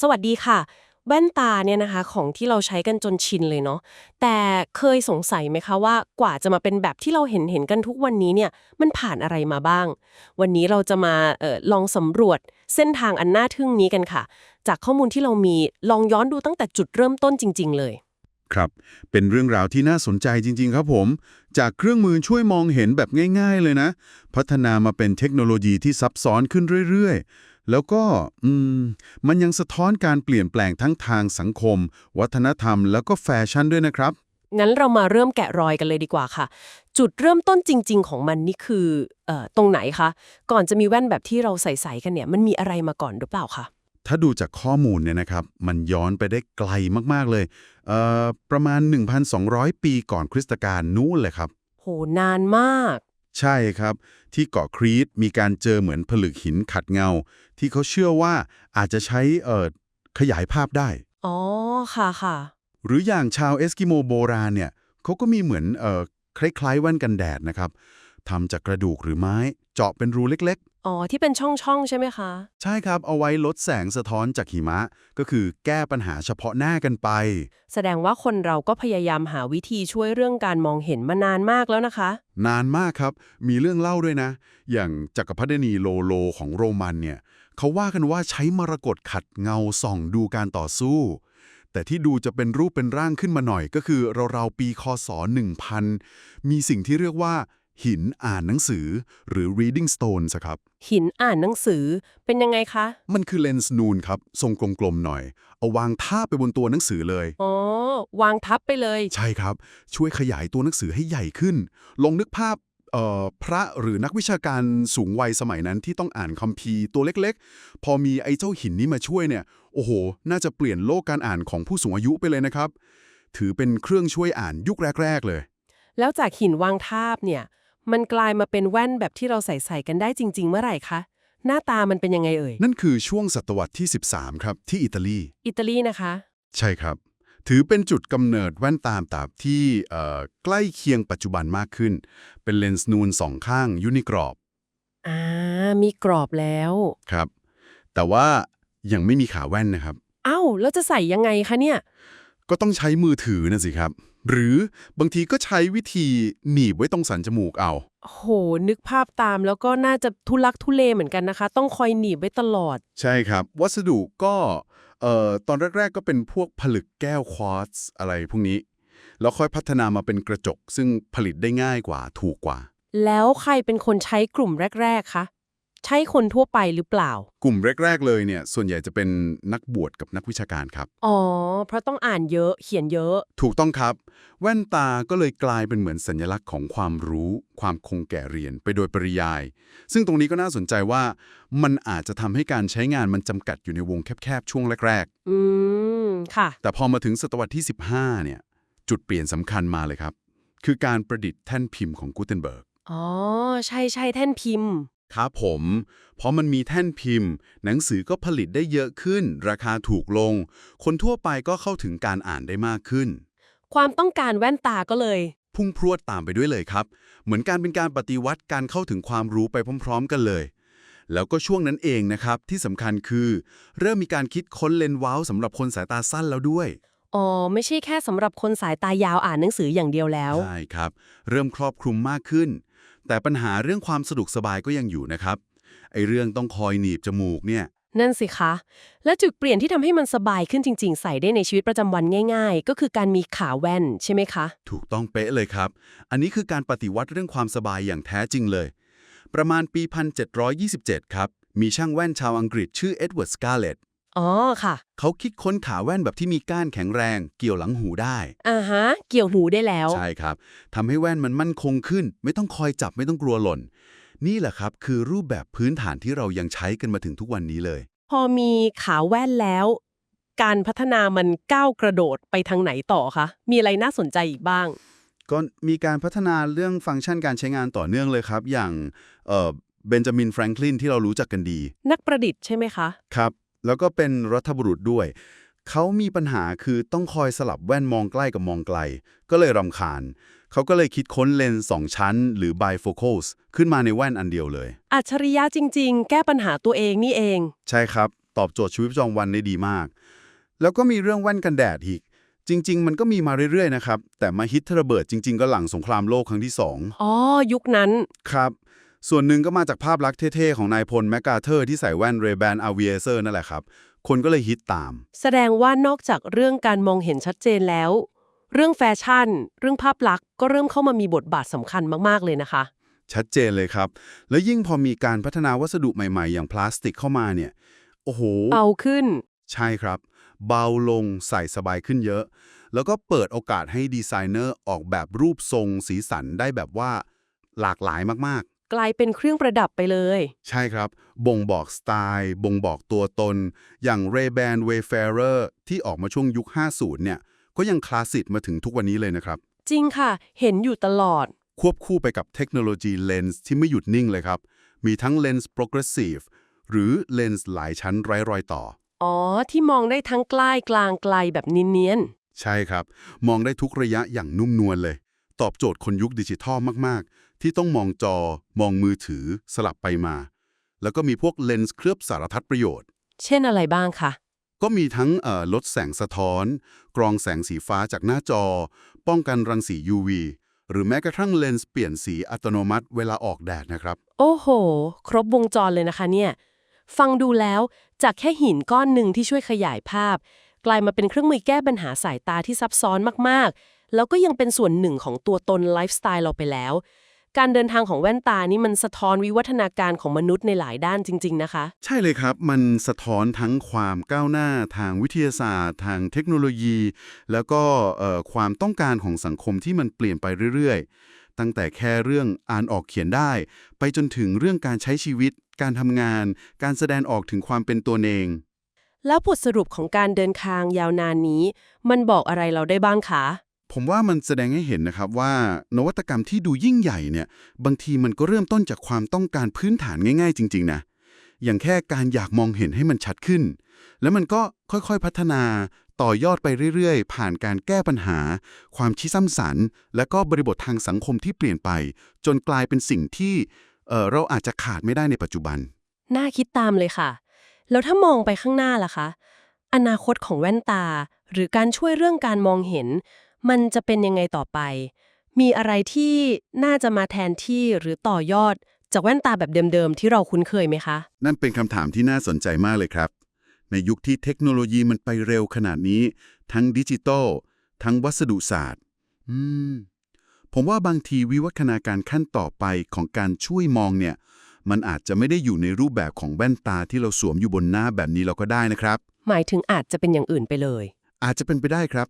สวัสดีค่ะ แว่นตาเนี่ยนะคะของที่เราใช้กันจนชินเลยเนาะแต่เคยสงสัยไหมคะว่ากว่าจะมาเป็นแบบที่เราเห็นเห็นกันทุกวันนี้เนี่ยมันผ่านอะไรมาบ้าง วันนี้เราจะมาเออลองสำรวจเส้นทางอันน่าทึ่งนี้กันค่ะ จากข้อมูลที่เรามีลองย้อนดูตั้งแต่จุดเริ่มต้นจริง ๆ เลยครับ เป็นเรื่องราวที่น่าสนใจจริง ๆ ครับผม จากเครื่องมือช่วยมองเห็นแบบง่าย ๆ เลยนะ พัฒนามาเป็นเทคโนโลยีที่ซับซ้อนขึ้นเรื่อยๆ แล้วก็อืมมันยังสะท้อนการเปลี่ยนแปลงทั้งทางสังคม วัฒนธรรม แล้วก็แฟชั่นด้วยนะครับ งั้นเรามาเริ่มแกะรอยกันเลยดีกว่าค่ะ จุดเริ่มต้นจริง ๆ ของมันนี่คือเอ่อตรงไหนคะก่อนจะมีแว่นแบบที่เราใส่ๆกันเนี่ย มันมีอะไรมาก่อนหรือเปล่าคะถ้าดูจากข้อมูลเนี่ยนะครับ มันย้อนไปได้ไกลมากๆเลยเอ่อประมาณ 1,200 ปีก่อนคริสตกาลนู้นเลยครับ โหนานมาก ใช่ครับ ที่เกาะครีตมีการเจอเหมือนผลึกหินขัดเงา ที่เขาเชื่อว่าอาจจะใช้เอ่อขยายภาพได้ อ๋อ ค่ะค่ะ หรืออย่างชาวเอสกิโมโบราณเนี่ยเขาก็มีเหมือนเอ่อคล้ายๆแว่นกันแดดนะครับทำจากกระดูกหรือไม้ เจาะเป็นรูเล็กอ๋อ ที่เป็นช่องๆ ใช่ไหมคะ ๆ ใช่ครับ เอาไว้ลดแสงสะท้อนจากหิมะ ก็คือแก้ปัญหาเฉพาะหน้ากันไป แสดงว่าคนเราก็พยายามหาวิธีช่วยเรื่องการมองเห็นมานานมากแล้วนะคะ นานมากครับ มีเรื่องเล่าด้วยนะ อย่างจักรพรรดินีโลโลของโรมันเนี่ย เขาว่ากันว่าใช้มรกตขัดเงาส่องดูการต่อสู้ แต่ที่ดูจะเป็นรูปเป็นร่างขึ้นมาหน่อยก็คือราวๆปีคศ 1000 มีสิ่งที่เรียกว่า หินอ่านหนังสือ หรือ reading stones อะครับ หินอ่านหนังสือเป็นยังไงคะ มันคือเลนส์นูนครับ ทรงกลมๆหน่อย เอาวางทาบไปบนตัวหนังสือเลย อ๋อ วางทับไปเลย ใช่ครับ ช่วยขยายตัวหนังสือให้ใหญ่ขึ้น ลองนึกภาพเอ่อพระหรือนักวิชาการสูงวัยสมัยนั้นที่ต้องอ่านคัมภีร์ตัวเล็กๆ พอมีไอ้เจ้าหินนี้มาช่วยเนี่ย โอ้โห น่าจะเปลี่ยนโลกการอ่านของผู้สูงอายุไปเลยนะครับ ถือเป็นเครื่องช่วยอ่านยุคแรก ๆ เลย แล้วจากหินวางทาบเนี่ย มันกลายมาเป็นแว่นแบบที่เราใส่ใส่กันได้จริง ๆ เมื่อไหร่คะ หน้าตามันเป็นยังไงเอ่ย นั่นคือช่วงศตวรรษที่ 13 ครับ ที่อิตาลี อิตาลีนะคะ ใช่ครับ ถือเป็นจุดกำเนิดแว่นตามตาบที่เอ่อใกล้เคียงปัจจุบันมากขึ้น เป็นเลนส์นูนสองข้างยูนิกรอบอ่ามีกรอบแล้ว ครับ แต่ว่ายังไม่มีขาแว่นนะครับ เอ้า แล้วจะใส่ยังไงคะเนี่ย ก็ต้องใช้มือถือนะสิครับ หรือบางทีก็ใช้วิธีหนีบไว้ตรงสันจมูกเอา โห นึกภาพตามแล้วก็น่าจะทุลักทุเลเหมือนกันนะคะ ต้องคอยหนีบไว้ตลอด ใช่ครับ วัสดุก็เอ่อตอนแรก ๆ ก็เป็นพวกผลึกแก้วควอตซ์อะไรพวกนี้ แล้วค่อยพัฒนามาเป็นกระจก ซึ่งผลิตได้ง่ายกว่าถูกกว่า แล้วใครเป็นคนใช้กลุ่มแรก ๆ คะ ใช่คนทั่วไปหรือเปล่า กลุ่มแรก ๆ เลยเนี่ย ส่วนใหญ่จะเป็นนักบวชกับนักวิชาการครับ อ๋อ เพราะต้องอ่านเยอะเขียนเยอะ ถูกต้องครับ แว่นตาก็เลยกลายเป็นเหมือนสัญลักษณ์ของความรู้ ความคงแก่เรียนไปโดยปริยาย ซึ่งตรงนี้ก็น่าสนใจว่ามันอาจจะทำให้การใช้งานมันจำกัดอยู่ในวงแคบๆช่วงแรกอืม ค่ะๆแต่พอมาถึงศตวรรษที่ 15 เนี่ย จุดเปลี่ยนสำคัญมาเลยครับ คือการประดิษฐ์แท่นพิมพ์ของกูเทนเบิร์ก อ๋อ ใช่ใช่แท่นพิมพ์ ครับผม เพราะมันมีแท่นพิมพ์ หนังสือก็ผลิตได้เยอะขึ้น ราคาถูกลง คนทั่วไปก็เข้าถึงการอ่านได้มากขึ้น ความต้องการแว่นตาก็เลย พุ่งพรวดตามไปด้วยเลยครับ เหมือนการเป็นการปฏิวัติการเข้าถึงความรู้ไปพร้อม ๆ กันเลย แล้วก็ช่วงนั้นเองนะครับ ที่สำคัญคือ เริ่มมีการคิดค้นเลนส์เว้าสำหรับคนสายตาสั้นแล้วด้วยอ๋อ ไม่ใช่แค่สำหรับคนสายตายาวอ่านหนังสืออย่างเดียวแล้ว ใช่ครับ เริ่มครอบคลุมมากขึ้น แต่ปัญหาเรื่องความสะดวกสบายก็ยังอยู่นะครับ ไอเรื่องต้องคอยหนีบจมูกเนี่ย นั่นสิคะ และจุดเปลี่ยนที่ทำให้มันสบายขึ้นจริง ๆ ใส่ได้ในชีวิตประจำวันง่าย ๆ ก็คือการมีขาแว่นใช่ไหมคะ ถูกต้องเป๊ะเลยครับ อันนี้คือการปฏิวัติเรื่องความสบายอย่างแท้จริงเลย ประมาณปี 1727 ครับ มีช่างแว่นชาวอังกฤษชื่อเอ็ดเวิร์ดสกาเลต อ๋อค่ะ เขาคิดค้นขาแว่นแบบที่มีก้านแข็งแรง เกี่ยวหลังหูได้อ่าฮะ เกี่ยวหูได้แล้ว ใช่ครับทำให้แว่นมันมั่นคงขึ้น ไม่ต้องคอยจับไม่ต้องกลัวหล่น นี่แหละครับคือรูปแบบพื้นฐานที่เรายังใช้กันมาถึงทุกวันนี้เลย พอมีขาแว่นแล้ว การพัฒนามันก้าวกระโดดไปทางไหนต่อคะมีอะไรน่าสนใจอีกบ้าง ก็มีการพัฒนาเรื่องฟังก์ชันการใช้งานต่อเนื่องเลยครับ อย่างเอ่อเบนจามินแฟรงคลินที่เรารู้จักกันดี นักประดิษฐ์ใช่ไหมคะ ครับ แล้วก็เป็นรัฐบุรุษด้วย เขามีปัญหาคือต้องคอยสลับแว่นมองใกล้กับมองไกล ก็เลยรำคาญ เขาก็เลยคิดค้นเลนส์สองชั้น หรือ bifocals ขึ้นมาในแว่นอันเดียวเลย อัจฉริยะจริง ๆ แก้ปัญหาตัวเองนี่เอง ใช่ครับ ตอบโจทย์ชีวิตประจำวันได้ดีมาก แล้วก็มีเรื่องแว่นกันแดดอีก จริง ๆ มันก็มีมาเรื่อยๆนะครับ แต่มาฮิตระเบิดจริง ๆ ก็หลังสงครามโลกครั้งที่สองอ๋อยุคนั้น ครับ ส่วนหนึ่งก็มาจากภาพลักษณ์เท่ๆ ของนายพลแมกกาเทอร์ที่ใส่แว่นเรแบนอาวีเซอร์นั่นแหละครับ คนก็เลยฮิตตาม แสดงว่านอกจากเรื่องการมองเห็นชัดเจนแล้ว เรื่องแฟชั่น เรื่องภาพลักษณ์ก็เริ่มเข้ามามีบทบาทสำคัญมากๆเลยนะคะ ชัดเจนเลยครับ แล้วยิ่งพอมีการพัฒนาวัสดุใหม่ๆ อย่างพลาสติกเข้ามาเนี่ย โอ้โหเบาขึ้น ใช่ครับ เบาลงใส่สบายขึ้นเยอะ แล้วก็เปิดโอกาสให้ดีไซเนอร์ออกแบบรูปทรงสีสันได้แบบว่าหลากหลายมาก กลายเป็นเครื่องประดับไปเลยๆใช่ครับ บ่งบอกสไตล์ บ่งบอกตัวตน อย่าง Ray-Ban Wayfarer ที่ออกมาช่วงยุค 50 เนี่ย ก็ยังคลาสสิกมาถึงทุกวันนี้เลยนะครับ จริงค่ะ เห็นอยู่ตลอด ควบคู่ไปกับเทคโนโลยีเลนส์ที่ไม่หยุดนิ่งเลยครับ มีทั้งเลนส์ progressive หรือเลนส์หลายชั้นไร้รอยต่อ อ๋อ ที่มองได้ทั้งใกล้กลางไกลแบบเนียนใช่ครับ มองได้ทุกระยะอย่างนุ่มนวลเลย ตอบโจทย์คนยุคดิจิทัลมาก ๆ ที่ต้องมองจอ มองมือถือ สลับไปมา แล้วก็มีพวกเลนส์เคลือบสารทัดประโยชน์ๆเช่นอะไรบ้างคะ ก็มีทั้งเอ่อลดแสงสะท้อน กรองแสงสีฟ้าจากหน้าจอ ป้องกันรังสี UV หรือแม้กระทั่งเลนส์เปลี่ยนสีอัตโนมัติเวลาออกแดดนะครับ โอ้โห ครบวงจรเลยนะคะเนี่ย ฟังดูแล้วจากแค่หินก้อนหนึ่งที่ช่วยขยายภาพ กลายมาเป็นเครื่องมือแก้ปัญหาสายตาที่ซับซ้อนมากๆ แล้วก็ยังเป็นส่วนหนึ่งของตัวตนไลฟ์สไตล์เราไปแล้ว การเดินทางของแว่นตานี่มันสะท้อนวิวัฒนาการของมนุษย์ในหลายด้านจริง ๆ นะคะ ใช่เลยครับ มันสะท้อนทั้งความก้าวหน้าทางวิทยาศาสตร์ ทางเทคโนโลยี แล้วก็เอ่อความต้องการของสังคมที่มันเปลี่ยนไปเรื่อยๆ ตั้งแต่แค่เรื่องอ่านออกเขียนได้ ไปจนถึงเรื่องการใช้ชีวิต การทำงาน การแสดงออกถึงความเป็นตัวเองแล้วบทสรุปของการเดินทางยาวนานนี้ มันบอกอะไรเราได้บ้างคะ ผมว่ามันแสดงให้เห็นนะครับว่านวัตกรรมที่ดูยิ่งใหญ่เนี่ยบางทีมันก็เริ่มต้นจากความต้องการพื้นฐานง่าย ๆ จริง ๆ นะ อย่างแค่การอยากมองเห็นให้มันชัดขึ้น แล้วมันก็ค่อยๆพัฒนาต่อยอดไปเรื่อยๆ ผ่านการแก้ปัญหา ความคิดสร้างสรรค์ และก็บริบททางสังคมที่เปลี่ยนไป จนกลายเป็นสิ่งที่เอ่อเราอาจจะขาดไม่ได้ในปัจจุบัน น่าคิดตามเลยค่ะ แล้วถ้ามองไปข้างหน้าล่ะคะ อนาคตของแว่นตา หรือการช่วยเรื่องการมองเห็น มันจะเป็นยังไงต่อไป มีอะไรที่น่าจะมาแทนที่หรือต่อยอด จากแว่นตาแบบเดิมๆ ที่เราคุ้นเคยไหมคะ นั่นเป็นคำถามที่น่าสนใจมากเลยครับ ในยุคที่เทคโนโลยีมันไปเร็วขนาดนี้ ทั้งดิจิตอลทั้งวัสดุศาสตร์ อืม ผมว่าบางทีวิวัฒนาการขั้นต่อไปของการช่วยมองเนี่ย มันอาจจะไม่ได้อยู่ในรูปแบบของแว่นตาที่เราสวมอยู่บนหน้าแบบนี้เราก็ได้นะครับ หมายถึงอาจจะเป็นอย่างอื่นไปเลย อาจจะเป็นไปได้ครับ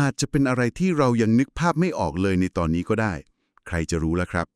อาจจะเป็นอะไรที่เรายังนึกภาพไม่ออกเลยในตอนนี้ก็ได้ ใครจะรู้ล่ะครับ